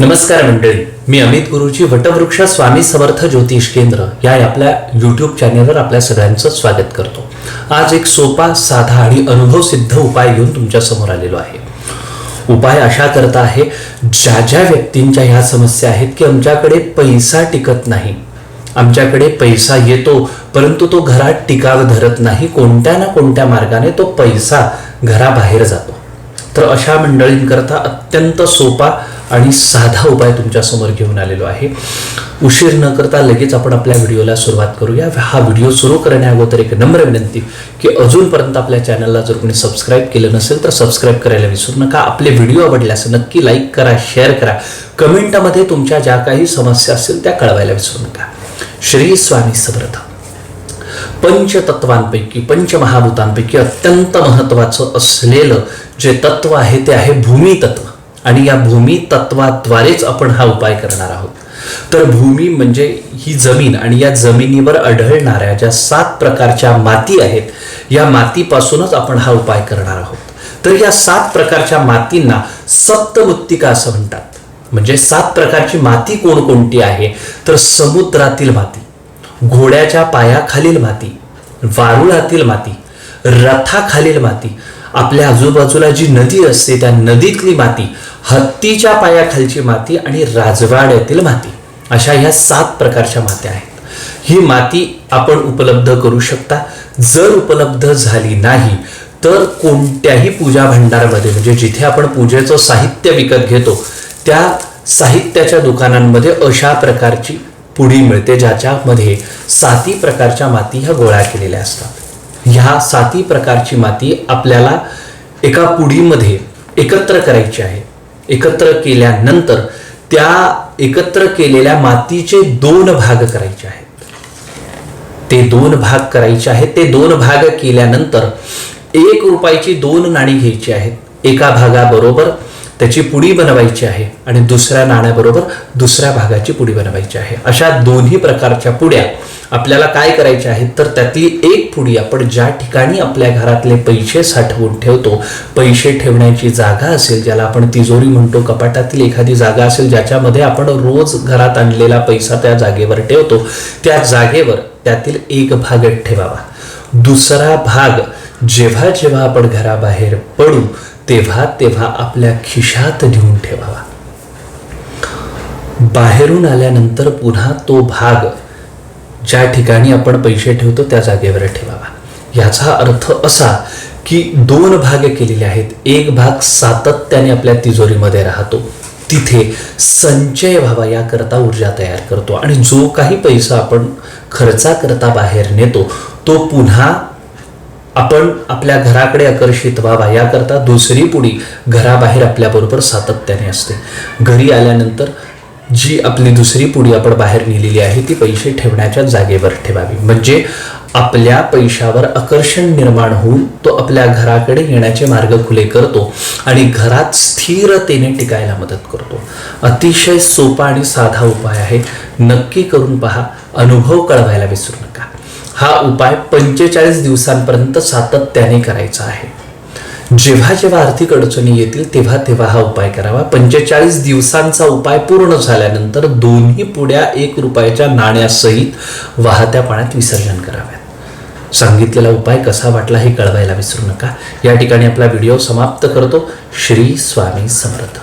नमस्कार मंडळी. मी अमित गुरुजी वटवृक्ष स्वामी समर्थ ज्योतिष केंद्र या आपल्या यूट्यूब चॅनेलवर आपल्या सगळ्यांचं स्वागत करतो. आज एक सोपा साधा आणि अनुभव सिद्ध उपाय घेऊन तुमच्यासमोर आलेलो आहे. उपाय अशा करता आहे ज्या ज्या व्यक्तींच्या ह्या समस्या आहेत की आमच्याकडे पैसा टिकत नाही. आमच्याकडे पैसा येतो परंतु तो घरात टिकाव धरत नाही. कोणत्या ना कोणत्या मार्गाने तो पैसा घराबाहेर जातो. तर अशा मंडळींकरता अत्यंत सोपा आणि साधा उपाय तुमच्यासमोर घेऊन आलेलो आहे. उशीर न करता लगेच आपण आपल्या व्हिडिओला सुरुवात करूया. हा व्हिडिओ सुरू करण्याअगोदर एक नम्र विनंती की अजूनपर्यंत आपल्या चॅनलला जर कोणी सबस्क्राईब केलं नसेल तर सबस्क्राईब करायला विसरू नका. आपले व्हिडिओ आवडल्यास नक्की लाईक करा शेअर करा. कमेंटमध्ये तुमच्या ज्या काही समस्या असतील त्या कळवायला विसरू नका. श्री स्वामी समर्थ. पंचतत्वांपैकी पंचमहाभूतांपैकी अत्यंत महत्वाचं असलेलं जे तत्व आहे ते आहे भूमी तत्व आणि या भूमी तत्वाद्वारेच आपण हा उपाय करणार आहोत. तर भूमी म्हणजे ही जमीन आणि या जमिनीवर आढळणाऱ्या ज्या सात प्रकारच्या माती आहेत या मातीपासूनच आपण हा उपाय करणार आहोत. तर या सात प्रकारच्या मातींना सप्तमुत्तिका असं म्हणतात. म्हणजे सात प्रकारची माती कोणकोणती आहे? तर समुद्रातील माती घोड्याच्या पायाखालील माती वारुळातील माती रथाखालील माती आपल्या आजूबाजूला जी नदी असते त्या नदीतली माती हत्तीच्या पायाखालची माती आणि राजवाड्यातील माती अशा ह्या सात प्रकारच्या मात्या आहेत. ही माती आपण उपलब्ध करू शकता. जर उपलब्ध झाली नाही तर कोणत्याही पूजा भांडारामध्ये म्हणजे जिथे आपण पूजेचं साहित्य विकत घेतो त्या साहित्याच्या दुकानांमध्ये अशा प्रकारची पुडी मिळते ज्याच्यामध्ये साती प्रकारच्या माती ह्या गोळा केलेल्या असतात. ह्या साती प्रकारची माती आपल्याला एका पुडीमध्ये एकत्र करायची आहे. एकत्र केल्यानंतर त्या एकत्र केलेल्या मातीचे दोन भाग करायचे आहेत. ते दोन भाग करायचे आहेत. ते दोन भाग केल्यानंतर एक रुपयाची दोन नाणी घ्यायची आहेत. एका भागाबरोबर त्याची पुडी बनवायची आहे आणि दुसऱ्या नाण्याबरोबर दुसऱ्या भागाची पुडी बनवायची आहे. अशा दोन्ही प्रकारच्या पुड्या आपल्याला काय करायचे आहेत तर त्यातली एक पुडी आपण ज्या ठिकाणी आपल्या घरातले पैसे साठवून ठेवतो पैसे ठेवण्याची जागा असेल ज्याला आपण तिजोरी म्हणतो कपाटातील एखादी जागा असेल ज्याच्यामध्ये आपण रोज घरात आणलेला पैसा त्या जागेवर ठेवतो त्या जागेवर त्यातील एक भाग ठेवावा. दुसरा भाग जेव्हा जेव्हा आपण घराबाहेर पडू तेव्हा तेव्हा आपल्या खिशात घेऊन ठेवावा. बाहेरून आल्यानंतर पुन्हा तो भाग ज्या ठिकाणी आपण पैसे ठेवतो त्या जागेवर ठेवावा. याचा अर्थ असा की दोन भाग केलेले आहेत. एक भाग सातत्याने आपल्या तिजोरीमध्ये राहतो. तिथे संचय व्हावा याकरता ऊर्जा तयार करतो आणि जो काही पैसा आपण खर्चाकरता बाहेर नेतो तो पुन्हा आपण आपल्या घराकडे आकर्षित व्हावा याकरता दुसरी पुढी घराबाहेर आपल्याबरोबर सातत्याने असते. घरी आल्यानंतर जी आपली दुसरी पुडी आपण बाहेर नेलेली आहे ती पैसे ठेवण्याच्या जागेवर ठेवावी. म्हणजे आपल्या पैशावर आकर्षण निर्माण होऊन तो आपल्या घराकडे येण्याचे मार्ग खुले करतो आणि घरात स्थिरतेने टिकायला मदत करतो. अतिशय सोपा आणि साधा उपाय आहे. नक्की करून पहा. अनुभव कळवायला विसरू नका. हा उपाय पंचेचाळीस दिवसांपर्यंत सातत्याने करायचा आहे. जेव्हा जेव्हा आर्थिक अडचणी येतील तेव्हा तेव्हा हा उपाय करावा. पंचेचाळीस दिवसांचा उपाय पूर्ण झाल्यानंतर दोन्ही पुड्या एक रुपयाच्या नाण्यासहित वाहत्या पाण्यात विसर्जन कराव्यात. सांगितलेला उपाय कसा वाटला हे कळवायला विसरू नका. या ठिकाणी आपला व्हिडिओ समाप्त करतो. श्री स्वामी समर्थ.